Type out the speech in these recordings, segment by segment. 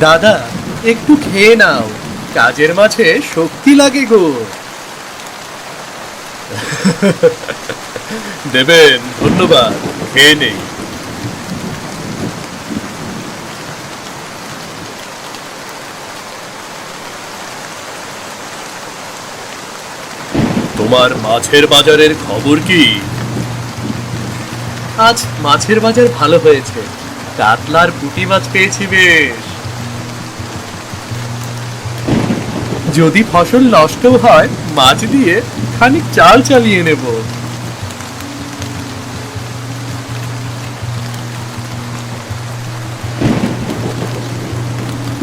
দাদা একটু খেয়ে নাও। কাজের মাঝে শক্তি লাগে গো। দেবেন ধন্যবাদ। খেয়ে নেই। তোমার মাছের বাজারের খবর কি? আজ মাছের বাজার ভালো হয়েছে। কাতলার পুঁটি মাছ পেয়েছি বেশ। যদি ফসল নষ্ট হয়, মাছ দিয়ে খানিক চাল চালিয়ে নেব।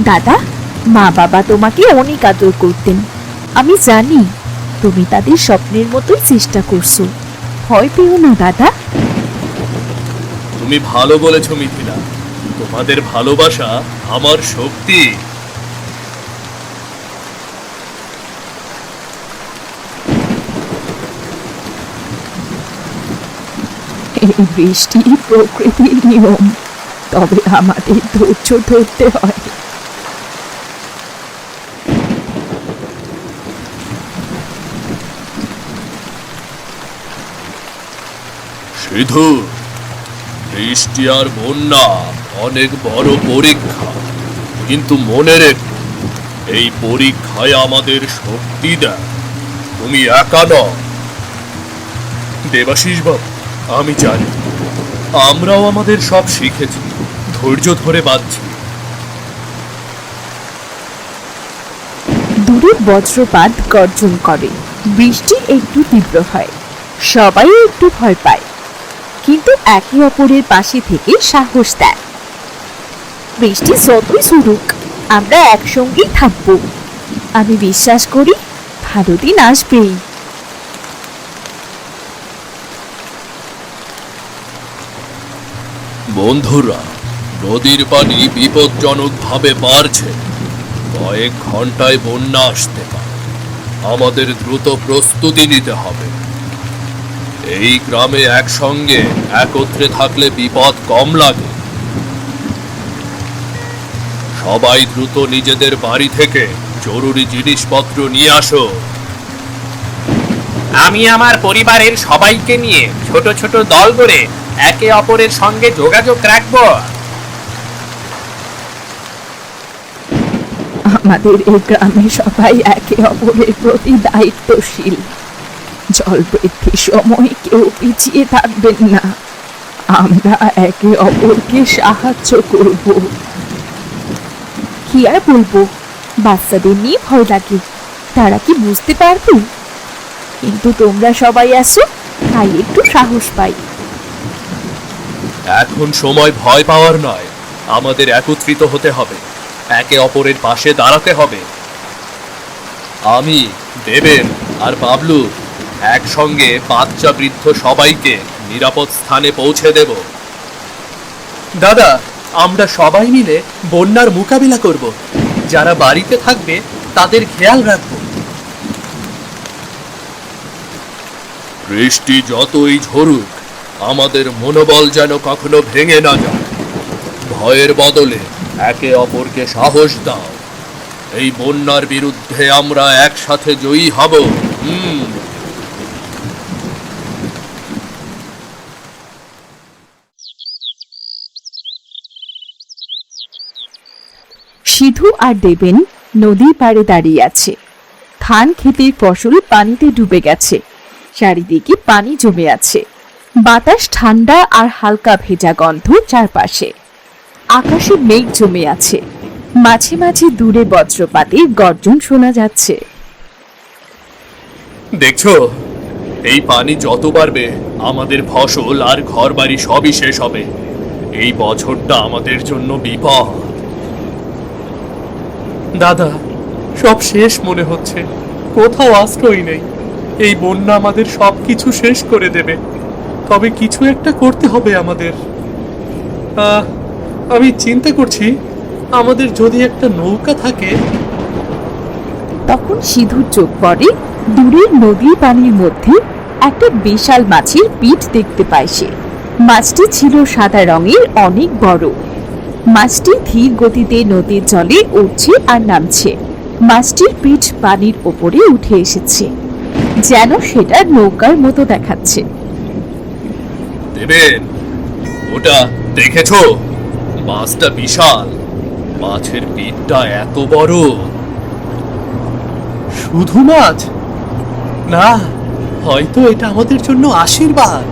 দাদা মা বাবা তোমাকে অনেক আদর করতেন। আমি জানি তুমি তাদের স্বপ্নের মতোই চেষ্টা করছ। ভয় পেও না দাদা। তুমি ভালো বলেছ মিথিলা। তোমাদের ভালোবাসা আমার শক্তি। এই বৃষ্টি প্রকৃতির নিয়ম তবে আমাদের ধৈর্য ধরতে হয়। সিধু বৃষ্টি আর বন্যা অনেক বড় পরীক্ষা। কিন্তু মনে রেখো, এই পরীক্ষায় আমাদের শক্তি দেয়। তুমি একা নও। দেবাশিস বাবু আমি জানি, আমরাও আমাদের সব শিখেছি, ধৈর্য ধরে বাঁধছি। দূরে বজ্রপাত গর্জন করে। বৃষ্টি একটু তীব্র হয়। সবাই একটু ভয় পায়। কিন্তু একে অপরের পাশে থেকে সাহস দেয়। বৃষ্টি যতই শুরুক আমরা একসঙ্গেই থাকব আমি বিশ্বাস করি, ভালো দিন আসবেই। বন্ধুরা, নদীর পানি বিপজ্জনকভাবে বাড়ছে। কয়েক ঘন্টায় বন্যা আসতে পারে। আমাদের দ্রুত প্রস্তুতি নিতে হবে। এই গ্রামে একসঙ্গে একত্রে থাকলে বিপদ কম লাগে। সবাই দ্রুত নিজেদের বাড়ি থেকে জরুরি জিনিসপত্র নিয়ে আসো। আমি আমার পরিবারের সবাইকে নিয়ে ছোট ছোট দল করে একে অপরের সঙ্গে যোগাযোগ রাখব। আমাদের এই গ্রামে সবাই একে অপরের প্রতি দায়িত্বশীল। জল বৃদ্ধির সময় কেউ পিছিয়ে থাকবেন না। আমরা একে অপরকে সাহায্য করব। কি আর বলব? বাচ্চাদের নিয়ে ভয় লাগে। তারা কি বুঝতে পারবে? কিন্তু তোমরা সবাই আসো, তাই একটু সাহস পাই। এখন সময় ভয় পাওয়ার নয়। আমাদের একত্রিত হতে হবে। একে অপরের পাশে দাঁড়াতে হবে। আমি, দেবেন আর বাবলু একসঙ্গে বাচ্চা বৃদ্ধ সবাইকে নিরাপদ স্থানে পৌঁছে দেব। দাদা, আমরা সবাই মিলে বন্যার মোকাবিলা করব। যারা বাড়িতে থাকবে, তাদের খেয়াল রাখব। বৃষ্টি যতই ঝরুক, আমাদের মনোবল যেন কখনো ভেঙে না যায়। ভয়ের বদলে একে অপরকে সাহস দাও। এই বন্যার বিরুদ্ধে আমরা একসাথে জয়ী হব। হুম সিধু আর দেবেন, নদীর পাড়ে দাঁড়িয়ে আছে। ধান ক্ষেতের ফসল পানিতে ডুবে গেছে। চারিদিকে পানি জমে আছে। বাতাস ঠান্ডা আর হালকা ভেজা গন্ধ চারপাশে। আকাশে মেঘ জমে আছে। মাঝে মাঝে দূরে বজ্রপাতের গর্জন শোনা যাচ্ছে। দেখছ? এই পানি যত বাড়বে, আমাদের ফসল আর ঘরবাড়ি সবই শেষ হবে। এই বছরটা আমাদের জন্য বিপদ। দাদা, সব শেষ মনে হচ্ছে। কোথাও আশ্রয় নেই। এই বন্যা আমাদের সব কিছু শেষ করে দেবে। তবে কিছু একটা করতে হবে আমাদের। আমি চিন্তা করছি, আমাদের যদি একটা নৌকা থাকে। তখন সিধুর চোখ পড়ে। দূরের নদীর পানির মধ্যে একটা বিশাল মাছের পিঠ দেখতে পায় সে। মাছটি ছিল সাদা রঙের, অনেক বড়। মাছটি ধীর গতিতে নদীর জলে উঠছে আর নামছে। মাছটির পিঠ পানির ওপরে উঠে এসেছে যেন সেটা নৌকার মতো দেখাচ্ছে। দেবেন ওটা দেখেছ? মাছটা বিশাল মাছের পেটটা এত বড়। শুধু মাছ? না হয়তো এটা আমাদের জন্য আশীর্বাদ।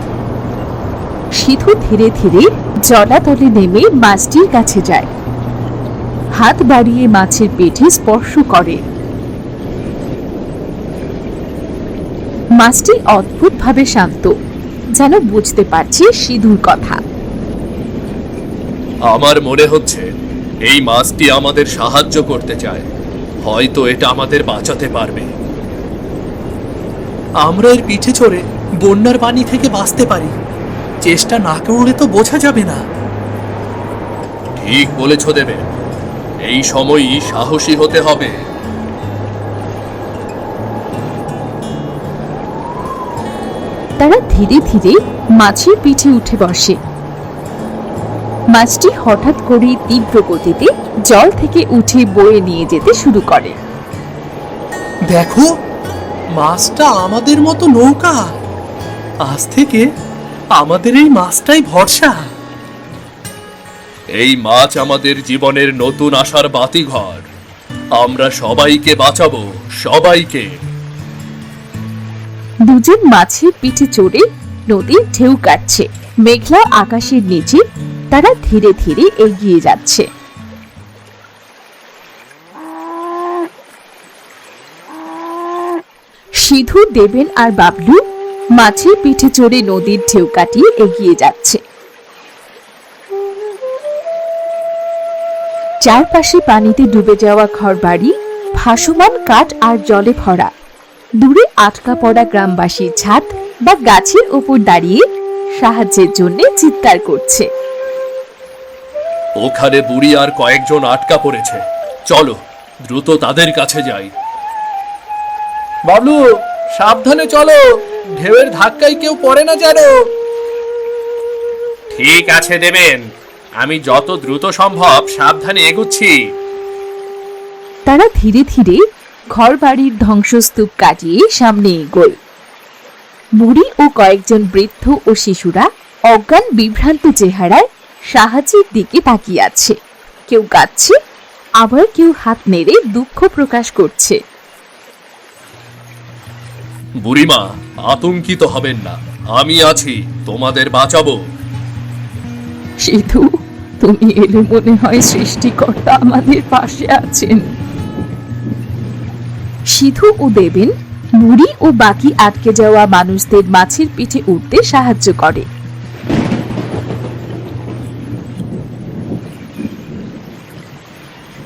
সিধু ধীরে ধীরে জলাতলে নেমে মাছটির কাছে যায়। হাত বাড়িয়ে মাছের পেটে স্পর্শ করে। মাছটি অদ্ভুতভাবে শান্ত, যেন বুঝতে পারছে সিধুর কথা। আমার মনে হচ্ছে, এই মাছটি আমাদের সাহায্য করতে চায়। হয়তো এটা আমাদের বাঁচাতে পারবে। আমরা এর পিঠে চড়ে বন্যার পানি থেকে বাঁচতে পারি। চেষ্টা না করলে তো বোঝা যাবে না। ঠিক বলেছ দেবে। এই সময়ই সাহসী হতে হবে। তারা ধীরে ধীরে মাছের পিঠে উঠে বসে। মাছটি হঠাৎ করে তীব্র গতিতে জল থেকে উঠে বয়ে নিয়ে যেতে শুরু করে। দেখো মাছটা আমাদের মতো নৌকা। আজ থেকে আমাদের এই মাছটাই ভরসা। এই মাছ আমাদের জীবনের নতুন আশার বাতিঘর। আমরা সবাইকে বাঁচাবো সবাইকে। দুজন মাছের পিঠে চড়ে নদীর ঢেউ কাটছে। মেঘলা আকাশের নিচে তারা ধীরে ধীরে এগিয়ে যাচ্ছে। সিধু দেবেন আর বাবলু মাছের পিঠে চড়ে নদীর ঢেউ কাটিয়ে এগিয়ে যাচ্ছে। চারপাশে পানিতে ডুবে যাওয়া ঘরবাড়ি ভাসমান কাঠ আর জলে ভরা। দূরে আটকা পড়া গ্রামবাসীর ছাদ বা গাছের উপর দাঁড়িয়ে সাহায্যের জন্য চিৎকার করছে। ওখানে বুড়ি আর কয়েকজন আটকা পড়েছে। চলো দ্রুত তাদের কাছে যাই। বাবলু সাবধানে চলো। ঢেউয়ের ধাক্কায় কেউ পড়ে না যেন। ঠিক আছে দেবেন। আমি যত দ্রুত সম্ভব সাবধানে এগুচ্ছি। তারা ধীরে ধীরে ঘরবাড়ির ধ্বংসস্তূপ কাটিয়ে সামনে এগোয়। বুড়ি ও কয়েকজন বৃদ্ধ ও শিশুরা অজ্ঞান বিভ্রান্ত চেহারায় সাহায্যের দিকে তাকিয়ে আছে। কেউ কাঁদছে আবার কেউ হাত নেড়ে দুঃখ প্রকাশ করছে। বুড়িমা আতঙ্কিত হবেন না। আমি আছি তোমাদের বাঁচাবো। সিধু তুমি এলে মনে হয় সৃষ্টিকর্তা আমাদের পাশে আছেন। সিধু ও দেবেন মুড়ি ও বাকি আটকে যাওয়া মানুষদের মাছের পিঠে উঠতে সাহায্য করে।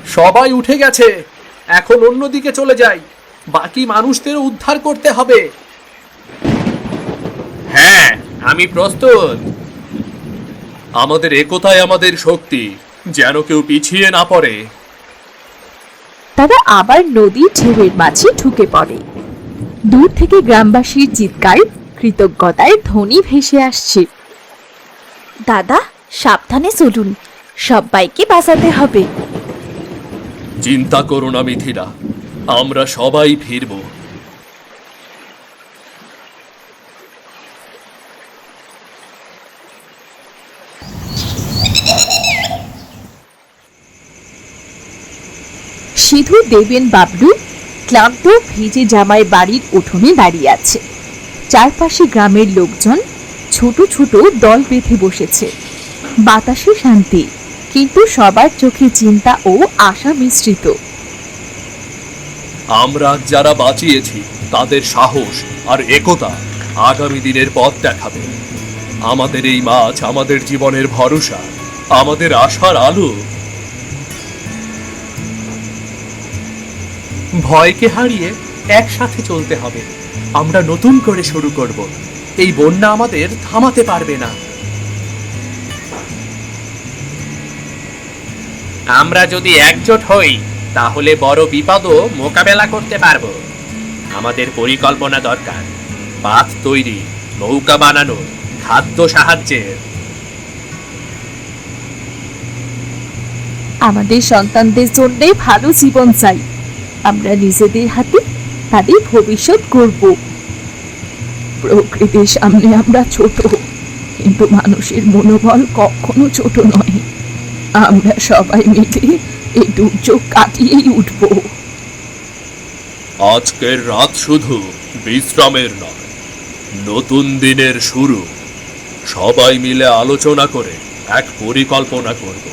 সবাই উঠে গেছে। এখন অন্যদিকে চলে যাই। বাকি মানুষদের উদ্ধার করতে হবে। হ্যাঁ আমি প্রস্তুত। আমাদের একতায় আমাদের শক্তি যেন কেউ পিছিয়ে না পড়ে। তারা আবার নদীর ঢেউয়ের মাঝে ঢুকে পড়ে। দূর থেকে গ্রামবাসীর চিৎকার কৃতজ্ঞতায় ধ্বনি ভেসে আসছে। দাদা সাবধানে চলুন সবাইকে বাঁচাতে হবে। চিন্তা করো না মিথিলা। আমরা সবাই ফিরব। সিধু দেবেন বাবলু ক্লান্ত ভিজে জামাই বাড়ির উঠোনে দাঁড়িয়ে আছে। চারপাশে গ্রামের লোকজন ছোট ছোট দল বেঁধে বসেছে। বাতাসে শান্তি, কিন্তু সবার চোখে চিন্তা ও আশা মিশ্রিত। আমরা যারা বাঁচিয়েছি, তাদের সাহস আর একতা আগামী দিনের পথ দেখাবে। আমাদের এই মাছ আমাদের জীবনের ভরসা, আমাদের আশার আলো। ভয়কে হারিয়ে একসাথে চলতে হবে। আমরা নতুন করে শুরু করব। এই বন্যা আমাদের থামাতে পারবে না। আমরা যদি একজোট হই তাহলে বড় বিপদও মোকাবেলা করতে পারব। আমাদের পরিকল্পনা দরকার। বাঁধ তৈরি, নৌকা বানানো, খাদ্য সাহায্যের। আমাদের সন্তানদের জন্য ভালো জীবন চাই। আমরা নিজেদের হাতে তাদের ভবিষ্যৎ করব প্রকৃতির সামনে আমরা ছোট, কিন্তু মানুষের মনোবল কখনো ছোট নয়। আমরা সবাই মিলে এই দুর্যোগ কাটিয়েই উঠব। আজকের রাত শুধু বিশ্রামের নয় নতুন দিনের শুরু। সবাই মিলে আলোচনা করে এক পরিকল্পনা করব।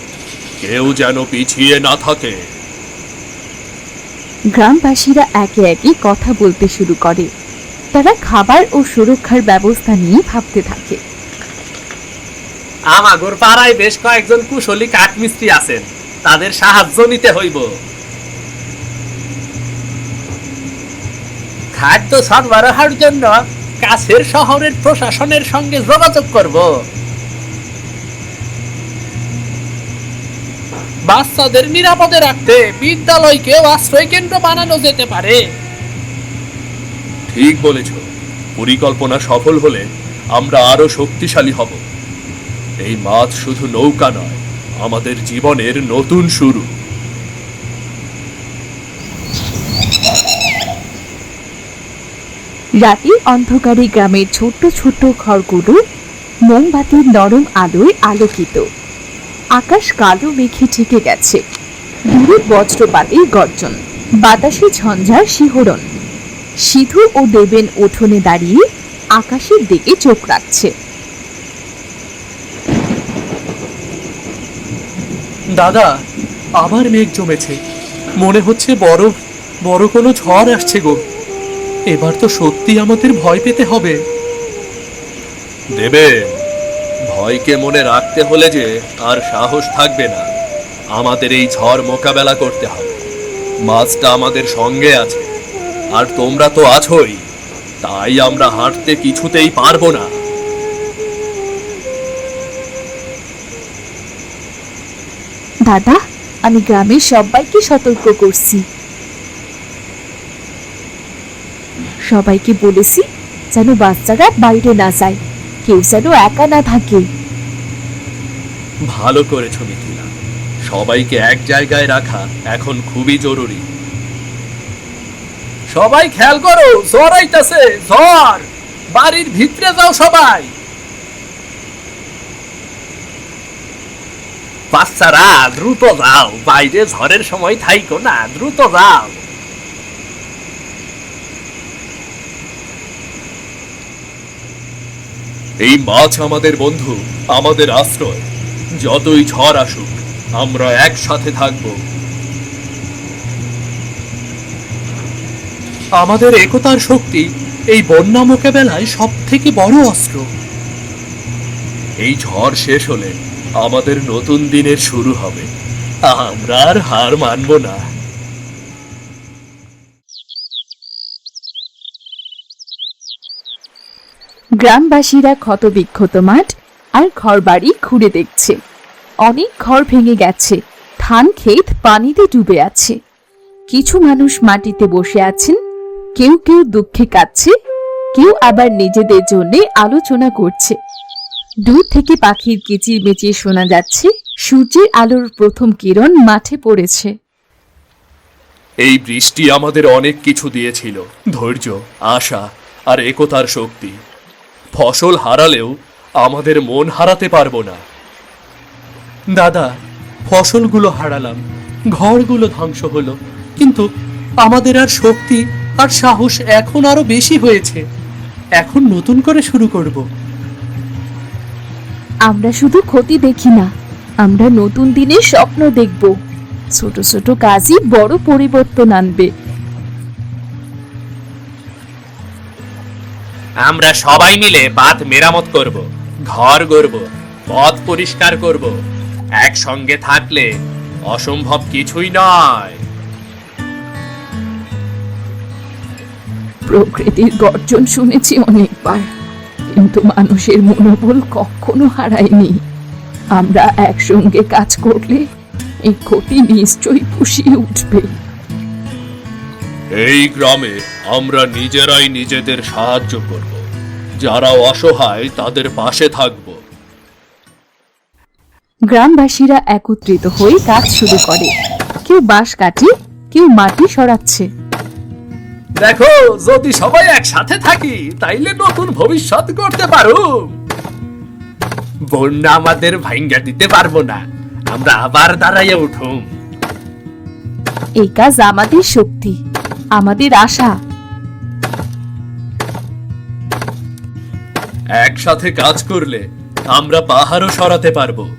কেউ যেন পিছিয়ে না থাকে। গ্রামবাসীরা একে একে কথা বলতে শুরু করে। তারা খাবার ও সুরক্ষার ব্যবস্থা নিয়ে ভাবতে থাকে। আমাগর পাড়ায় বেশ কয়েকজন কুশলী কাঠমিস্ত্রি আছেন। তাদের সাহায্য নিতে হইব। খাদ্য সরবরাহের জন্য কাছের শহরের প্রশাসনের সঙ্গে যোগাযোগ করব। বাচ্চাদের নিরাপদে রাখতে বিদ্যালয়কেও আশ্রয় কেন্দ্র বানানো যেতে পারে। ঠিক বলেছ। পরিকল্পনা সফল হলে আমরা আরও শক্তিশালী হব। এই মাছ শুধু নৌকা নয় আমাদের জীবনের নতুন শুরু। রাতে অন্ধকারে গ্রামের ছোট্ট ছোট্ট ঘরগুলো মোমবাতির নরম আলোয় আলোকিত। আকাশ কালো মেঘে ঢেকে গেছে। দূরে বজ্রপাতের গর্জন, বাতাসে ঝঞ্ঝার শিহরণ। সিধু ও দেবেন উঠোনে দাঁড়িয়ে আকাশের দিকে চোখ রাখছে। দাদা, আবার মেঘ জমেছে। মনে হচ্ছে বড় বড় কোনো ঝড় আসছে গো। এবার তো সত্যি আমাদের ভয় পেতে হবে। দেবে, ভয়কে মনে রাখতে হলে যে আর সাহস থাকবে না। আমাদের এই ঝড় মোকাবেলা করতে হবে। মাছটা আমাদের সঙ্গে আছে। আর তোমরা তো আছোই, তাই আমরা হাঁটতে কিছুতেই পারব না। দাদা, আমি গ্রামের সবাইকে সতর্ক করছি। সবাইকে বলেছি যেন বাচ্চারা বাইরে না যায়, কেউ যেন একা না থাকে। ভালো করেছ মিথিলা। সবাইকে এক জায়গায় রাখা এখন খুবই জরুরি। সবাই খেয়াল করো, জ্বর আইতাছে, জ্বর! বাড়ির ভিতরে যাও সবাই। বাচ্চারা দ্রুত যাও। বাইরে ঝড়ের সময় থাইকো না দ্রুত যাও। এই মাছ আমাদের বন্ধু আমাদের আশ্রয়। যতই ঝড় আসুক আমরা একসাথে থাকব। আমাদের একতার শক্তি এই বন্যা মোকাবেলায় সব থেকে বড় অস্ত্র। এই ঝড় শেষ হলে আমাদের নতুন দিনের শুরু হবে। আমরা আর হার মানব না। গ্রামবাসীরা ক্ষতবিক্ষত মাঠ আর ঘরবাড়ি ঘুরে দেখছে। অনেক ঘর ভেঙে গেছে, ধান ক্ষেত পানিতে ডুবে আছে। কিছু মানুষ মাটিতে বসে আছেন, কেউ কেউ দুঃখে কাঁদছে, কেউ আবার নিজেদের জন্য আলোচনা করছে। দূর থেকে পাখির কিচির মিচির শোনা যাচ্ছে। সূর্যের আলোর প্রথম কিরণ মাঠে পড়েছে। এই বৃষ্টি আমাদের অনেক কিছু দিয়েছিল। ধৈর্য, আশা আর একতার শক্তি। ফসল হারালেও আমাদের মন হারাতে পারব না। দাদা, ফসলগুলো হারালাম। ঘরগুলো ধ্বংস হলো। কিন্তু আমাদের আর শক্তি আর সাহস এখন আরও বেশি হয়েছে। এখন নতুন করে শুরু করব। আমরা শুধু ক্ষতি দেখি না আমরা নতুন দিনের স্বপ্ন দেখব। ছোট ছোট কাজই বড় পরিবর্তন আনবে। আমরা সবাই মিলে বাঁধ মেরামত করব ঘর গড়ব পথ পরিষ্কার করব। একসঙ্গে থাকলে অসম্ভব কিছুই নয়। প্রকৃতির গর্জন শুনেছি অনেকবার। কিন্তু মানুষের মনোবল কখনো হারায়নি। আমরা একসঙ্গে কাজ করলে এই ক্ষতি নিশ্চয়ই পুষিয়ে উঠবে। এই গ্রামে আমরা নিজেরাই নিজেদের সাহায্য করব। যারা অসহায় তাদের পাশে থাকব। গ্রামবাসীরা একত্রিত হয়ে কাজ শুরু করে। কেউ বাঁশ কাটে কেউ মাটি সরাচ্ছে। দেখো যদি সবাই একসাথে থাকি তাইলে নতুন ভবিষ্যৎ করতে পারো। বন্যা আমাদের ভাঙ্গা দিতে পারব না। আমরা আবার দাঁড়াইয়া উঠুম। এই কাজ আমাদের শক্তি আমাদের আশা। একসাথে কাজ করলে আমরা পাহাড়ও সরাতে পারব।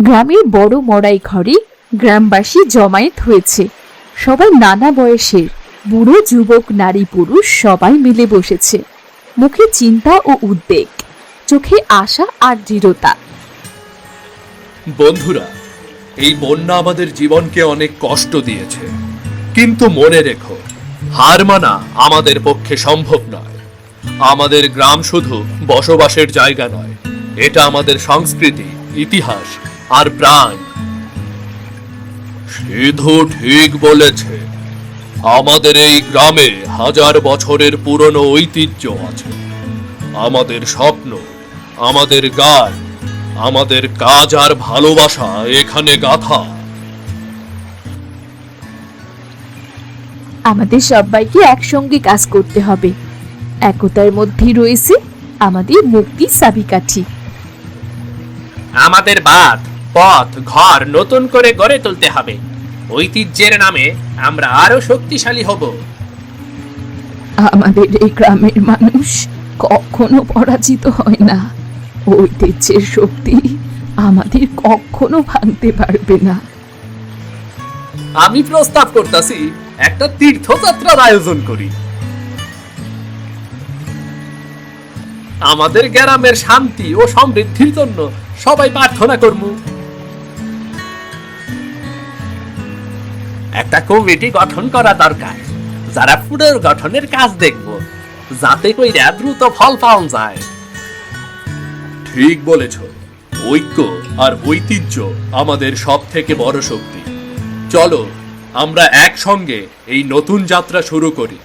গ্রামের বড় মড়াই ঘরে গ্রামবাসী জমায়েত হয়েছে। সবাই নানা বয়সের বুড়ো যুবক, নারী, পুরুষ সবাই মিলে বসেছে। মুখে চিন্তা ও উদ্বেগ, চোখে আশা আর দৃঢ়তা। বন্ধুরা, এই বন্যা আমাদের জীবনকে অনেক কষ্ট দিয়েছে। কিন্তু মনে রেখো, হার মানা আমাদের পক্ষে সম্ভব নয়। আমাদের গ্রাম শুধু বসবাসের জায়গা নয়, এটা আমাদের সংস্কৃতি, ইতিহাস আর প্রাণ। সিধু ঠিক বলেছে আমাদের এই গ্রামে হাজার বছরের পুরনো ঐতিহ্য আছে। আমাদের স্বপ্ন আমাদের গান আমাদের কাজ আর ভালোবাসা এখানে গাথা। আমাদের সবাইকে একসঙ্গে কাজ করতে হবে। একতার মধ্যেই রয়েছে আমাদের মুক্তি চাবিকাঠি আমাদের বাঁধ। পথ ঘর নতুন করে গড়ে তুলতে হবে। ঐতিহ্যের নামে আমরা আরও শক্তিশালী হব। আমাদের এই গ্রামের মানুষ কখনো পরাজিত হয় না। ঐতিহ্যের শক্তি আমাদের কখনো ভাঙতে পারবে না। আমি প্রস্তাব করতেছি একটা তীর্থযাত্রার আয়োজন করি। আমাদের গ্রামের শান্তি ও সমৃদ্ধির জন্য সবাই প্রার্থনা করমু। একটা কমিটি গঠন করা দরকার। যারা পুনর্গঠনের কাজ দেখব যাতে কইরা দ্রুত ফল পাওয়া যায়। ঠিক বলেছ। ঐক্য আর ঐতিহ্য আমাদের সব থেকে বড় শক্তি। চলো আমরা একসঙ্গে এই নতুন যাত্রা শুরু করি।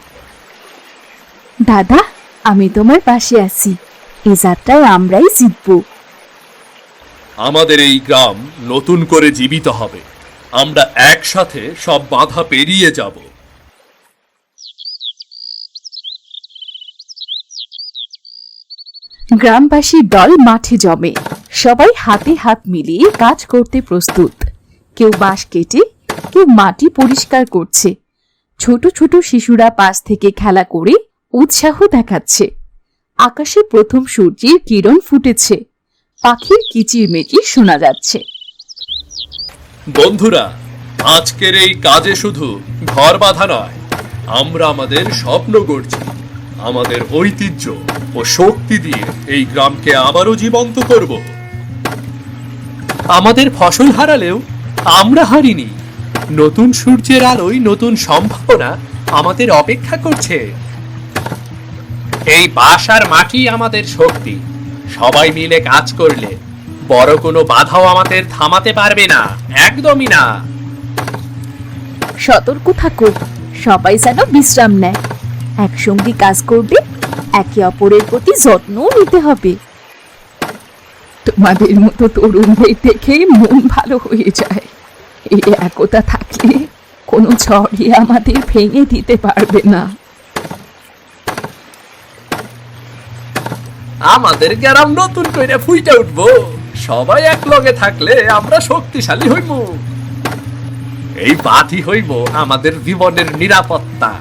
দাদা আমি তোমার পাশে আছি। এই যাত্রায় আমরাই জিতবো। আমাদের এই গ্রাম নতুন করে জীবিত হবে। আমরা একসাথে সব বাধা পেরিয়ে যাব। গ্রামবাসীর দল মাঠে জমে। সবাই হাতে হাত মিলিয়ে কাজ করতে প্রস্তুত। কেউ বাঁশ কেটে, কেউ মাটি পরিষ্কার করছে। ছোট ছোট শিশুরা পাশ থেকে খেলা করে উৎসাহ দেখাচ্ছে। আকাশে প্রথম সূর্যের কিরণ ফুটেছে। পাখির কিচিরমিচির শোনা যাচ্ছে। বন্ধুরা, আজকের এই কাজে শুধু ঘর বাঁধা নয়, আমরা আমাদের স্বপ্ন গড়ছি। আমাদের ঐতিহ্য ও শক্তি দিয়ে এই গ্রামকে আবারও জীবন্ত করব। আমাদের ফসল হারালেও আমরা হারিনি। নতুন সূর্যের আলোয় নতুন সম্ভাবনা আমাদের অপেক্ষা করছে। এই বাঁশ আর মাটি আমাদের শক্তি। সবাই মিলে কাজ করলে বড় কোনো বাধাও আমাদের থামাতে পারবে না। একদমই না। সতর্ক থাকো। সবাই যেন বিশ্রাম নেয়। একসঙ্গে কাজ করবে একে অপরের প্রতি যত্নও নিতে হবে। তোমাদের মতো তরুণদের দেখে মন ভালো হয়ে যায়। এই একতা থাকলে কোনো ঝড়ই আমাদের ভেঙে দিতে পারবে না। আমাদের গ্রাম নতুন করে ফুইটা উঠবো। সবাই এক লগে থাকলে আমরা শক্তিশালী হইব। এই বাতি হইব আমাদের জীবনের নিরাপত্তা।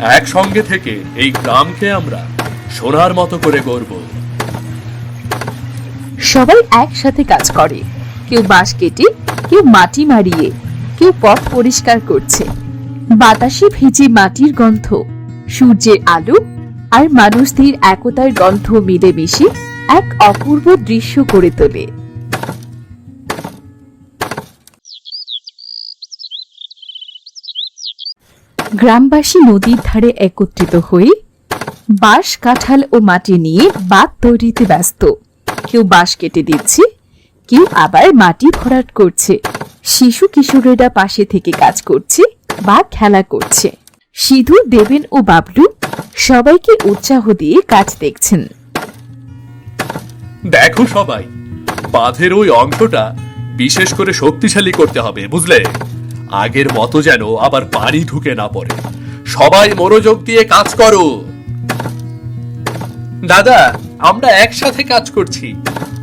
একসঙ্গে থেকে এই গ্রামকে আমরা সোনার মতো করে গড়ব। সবাই একসাথে কাজ করে। কেউ বাঁশ কেটে, কেউ মাটি মারিয়ে, কেউ পথ পরিষ্কার করছে। বাতাসে ভিজে মাটির গন্ধ, সূর্যের আলো আর মানুষদের একতার গন্ধ মিলেমিশে এক অপূর্ব দৃশ্য করে তোলে। গ্রামবাসী নদীর ধারে একত্রিত হয়ে বাঁশ, কাঁঠাল ও মাটি নিয়ে বাঁধ তৈরিতে ব্যস্ত। কেউ বাঁশ কেটে দিচ্ছে, কেউ আবার মাটি ভরাট করছে। শিশু, কিশোরেরা পাশে থেকে কাজ করছে বা খেলা করছে। সিধু দেবেন ও বাবলু সবাইকে উৎসাহ দিয়ে কাজ দেখছেন। দেখো সবাই, বাঁধের ওই অংশটা বিশেষ করে শক্তিশালী করতে হবে, বুঝলে? আগের মতো যেন আবার পানি ঢুকে না পড়ে। সবাই মনোযোগ দিয়ে কাজ করো। দাদা, আমরা একসাথে কাজ করছি।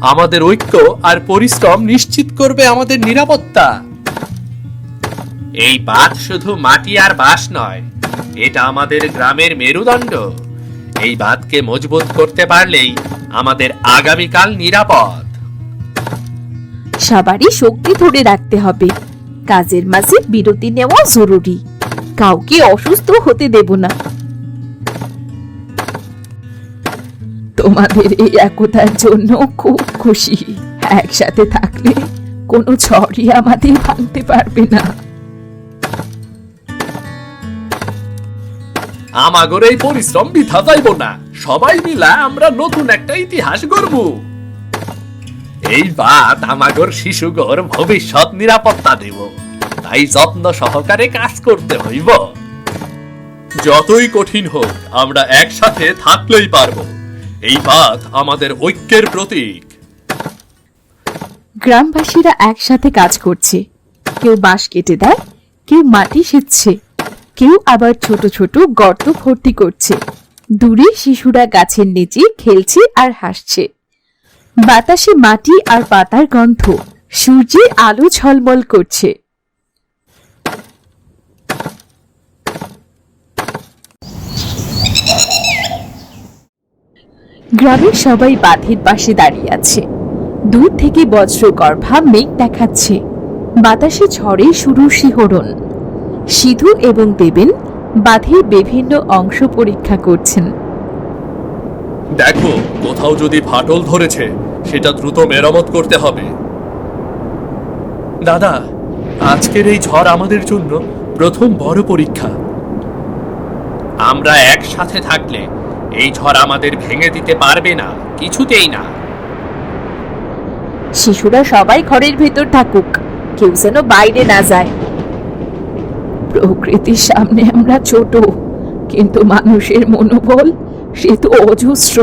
আমাদের ঐক্য আর পরিশ্রম নিশ্চিত করবে আমাদের নিরাপত্তা। এই বাঁধ শুধু মাটি আর বাঁশ নয়, এটা আমাদের গ্রামের মেরুদণ্ড। এই বাঁধকে মজবুত করতে পারলেই আমাদের আগামীকাল নিরাপদ। সবারই শক্তি ধরে রাখতে হবে। কাজের মাঝে বিরতি নেওয়া জরুরি। কাউকে অসুস্থ হতে দেব না। তোমাদের এই একতার জন্য খুব খুশি। একসাথে থাকলে কোনো ঝড়ই আমাদের ভাঙতে পারবে না। আমাগর এই পরিশ্রম বৃথা যাইব না। সবাই মিলা আমরা নতুন একটা ইতিহাস গড়ব। এই বাঁধ আমাগর শিশুগর ভবিষ্যৎ নিরাপত্তা দেব। তাই যত্ন সহকারে কাজ করতে হইব। যতই কঠিন হোক, আমরা একসাথে থাকলেই পারব। এই বাঁধ আমাদের ঐক্যের প্রতীক। গ্রামবাসীরা একসাথে কাজ করছে। কেউ বাঁশ কেটে দেয়, কেউ মাটি সেচছে কেউ আবার ছোট ছোট গর্ত ভর্তি করছে। দূরে শিশুরা গাছের নিচে খেলছে আর হাসছে। বাতাসে মাটি আর পাতার গন্ধ, সূর্যের আলো ঝলমল করছে। গ্রামের সবাই বাঁধের পাশে দাঁড়িয়ে আছে। দূর থেকে বজ্রগর্ভা মেঘ দেখাচ্ছে। বাতাসে ঝড়ে শুরু শিহরণ। সিধু এবং দেবেন বাঁধের বিভিন্ন অংশ পরীক্ষা করছেন। দেখো কোথাও যদি ফাটল ধরেছে সেটা দ্রুত মেরামত করতে হবে। দাদা আজকের এই ঝড় আমাদের জন্য প্রথম বড় পরীক্ষা। আমরা একসাথে থাকলে এই ঝড় আমাদের ভেঙে দিতে পারবে না কিছুতেই না। শিশুরা সবাই ঘরের ভেতর থাকুক কেউ যেন বাইরে না যায়। প্রকৃতির সামনে আমরা ছোট, কিন্তু মানুষের মনোবল সে তো অজস্র।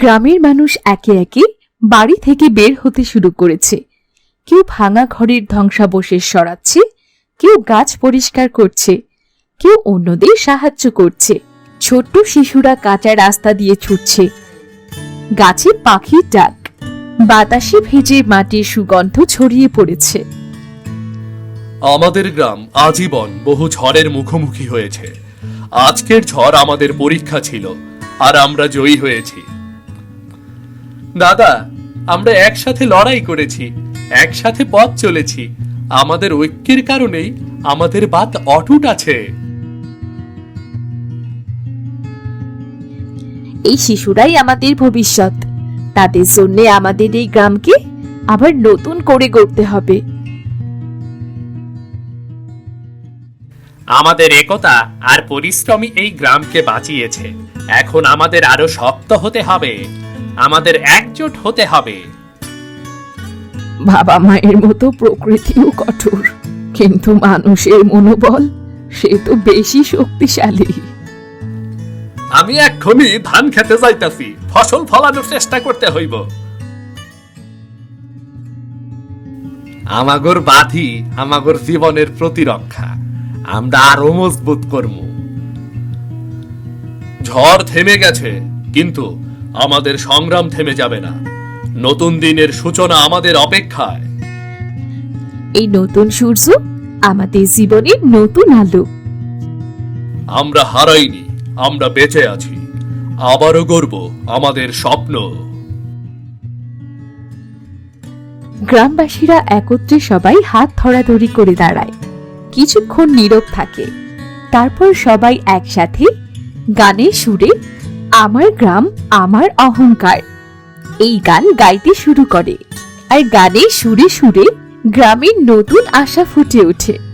গ্রামের মানুষ একে একে বাড়ি থেকে বের হতে শুরু করেছে। কেউ ভাঙা ঘরের ধ্বংসাবশেষ সরাচ্ছে, কেউ গাছ পরিষ্কার করছে, কেউ অন্যদের সাহায্য করছে। ছোট্ট শিশুরা কাঁচা রাস্তা দিয়ে ছুটছে। গাছে পাখির ডাক বাতাসে ভেজে মাটির সুগন্ধ ছড়িয়ে পড়েছে। আমাদের গ্রাম আজীবন বহু ঝড়ের মুখোমুখি হয়েছে। আজকের ঝড় আমাদের পরীক্ষা ছিল আর আমরা জয়ী হয়েছি। দাদা আমরা একসাথে লড়াই করেছি একসাথে পথ চলেছি। আমাদের ঐক্যের কারণেই আমাদের বাত অটুট আছে। এই শিশুরাই আমাদের ভবিষ্যৎ। তাদের জন্য আমাদের এই গ্রামকে আবার নতুন করে গড়তে হবে। আমাদের একতা আর পরিশ্রমী এই গ্রামকে বাঁচিয়েছে। এখন আমাদের আরও শক্ত হতে হবে। আমাদের একজোট হতে হবে। বাবা মায়ের মতো প্রকৃতিও কঠোর কিন্তু মানুষের মনোবল সে তো বেশি শক্তিশালী। আমি এক্ষুনি ধান খেতে যাইতাছি। ফসল ফলানোর চেষ্টা করতে হইব। আমাগর বাধি আমাগর জীবনের প্রতিরক্ষা। আমরা আরও মজবুত করব। ঝড় থেমে গেছে কিন্তু আমাদের সংগ্রাম থেমে যাবে না। নতুন দিনের সূচনা আমাদের অপেক্ষায়। এই নতুন সূর্য আমাদের জীবনের নতুন আলো। আমরা হারাইনি। আমরা বেঁচে আছি। আবারও গর্ব আমাদের স্বপ্ন। গ্রামবাসীরা একত্রে সবাই হাত ধরাধরি করে দাঁড়ায়। কিছুক্ষণ নীরব থাকে। তারপর সবাই একসাথে গানের সুরে, আমার গ্রাম, আমার অহংকার। এই গান গাইতে শুরু করে। আর গানে সুরে সুরে গ্রামের নতুন আশা ফুটে ওঠে।